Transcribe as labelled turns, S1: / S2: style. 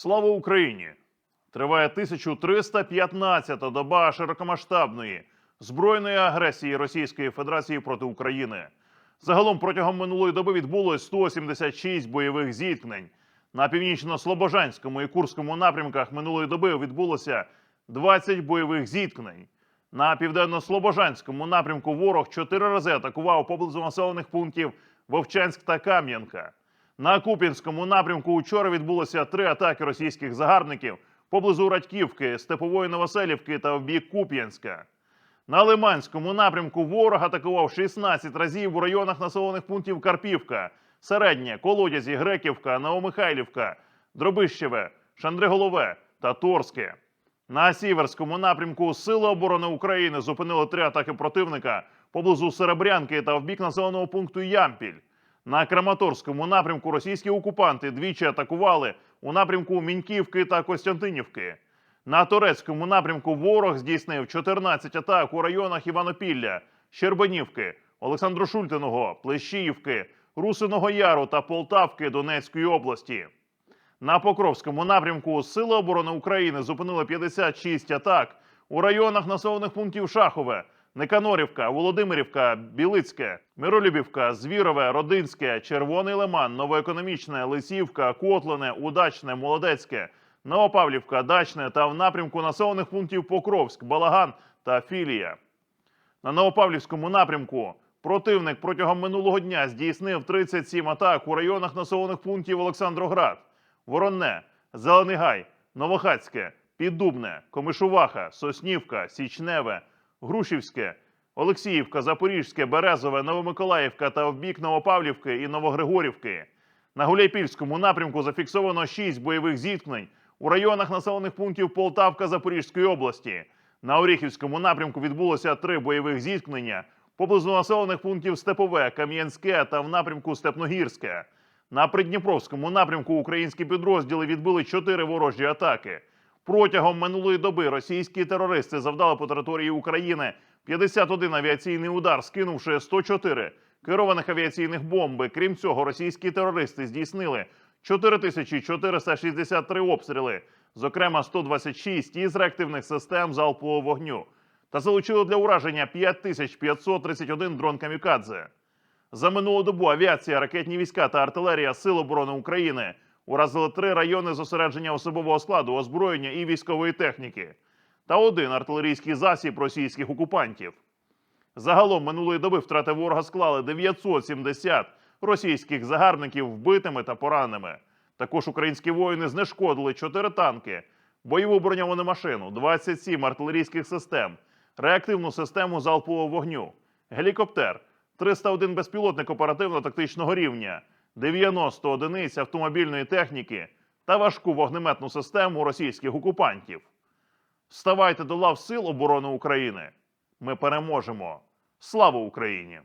S1: Слава Україні! Триває 1315-та доба широкомасштабної збройної агресії Російської Федерації проти України. Загалом протягом минулої доби відбулось 176 бойових зіткнень. На північно-слобожанському і Курському напрямках минулої доби відбулося 20 бойових зіткнень. На південно-слобожанському напрямку ворог чотири рази атакував поблизу населених пунктів Вовчанськ та Кам'янка. На Куп'янському напрямку учора відбулося три атаки російських загарбників поблизу Радьківки, Степової Новоселівки та в бік Куп'янська. На Лиманському напрямку ворог атакував 16 разів у районах населених пунктів Карпівка, Середнє, Колодязі, Греківка, Новомихайлівка, Дробищеве, Шандриголове та Торське. На Сіверському напрямку Сили оборони України зупинили три атаки противника поблизу Серебрянки та в бік населеного пункту Ямпіль. На Краматорському напрямку російські окупанти двічі атакували у напрямку Міньківки та Костянтинівки. На турецькому напрямку ворог здійснив 14 атак у районах Іванопілля, Щербанівки, Олександрошультиного, Плещіївки, Русиного Яру та Полтавки Донецької області. На Покровському напрямку Сили оборони України зупинили 56 атак у районах населених пунктів Шахове, Неканорівка, Володимирівка, Білицьке, Миролюбівка, Звірове, Родинське, Червоний Лиман, Новоекономічне, Лисівка, Котлине, Удачне, Молодецьке, Новопавлівка, Дачне та в напрямку населених пунктів Покровськ, Балаган та Філія. На Новопавлівському напрямку противник протягом минулого дня здійснив 37 атак у районах населених пунктів Олександроград, Воронне, Зелений Гай, Новохацьке, Піддубне, Комишуваха, Соснівка, Січневе, Грушівське, Олексіївка, Запорізьке, Березове, Новомиколаївка та в бік Новопавлівки і Новогригорівки. На Гуляйпільському напрямку зафіксовано 6 бойових зіткнень у районах населених пунктів Полтавка Запорізької області. На Оріхівському напрямку відбулося три бойових зіткнення поблизу населених пунктів Степове, Кам'янське та в напрямку Степногірське. На Придніпровському напрямку українські підрозділи відбили чотири ворожі атаки. Протягом минулої доби російські терористи завдали по території України 51 авіаційний удар, скинувши 104 керованих авіаційних бомби. Крім цього, російські терористи здійснили 4463 обстріли, зокрема 126 із реактивних систем залпового вогню, та залучили для ураження 5531 дрон камікадзе. За минулу добу авіація, ракетні війська та артилерія Сил оборони України уразили три райони зосередження особового складу, озброєння і військової техніки та один артилерійський засіб російських окупантів. Загалом минулої доби втрати ворога склали 970 російських загарбників вбитими та пораненими. Також українські воїни знешкодили 4 танки, бойову броньовану машину, 27 артилерійських систем, реактивну систему залпового вогню, гелікоптер, 301 безпілотник оперативно-тактичного рівня, 90 одиниць автомобільної техніки та важку вогнеметну систему російських окупантів. Вставайте до лав Сил оборони України. Ми переможемо. Слава Україні!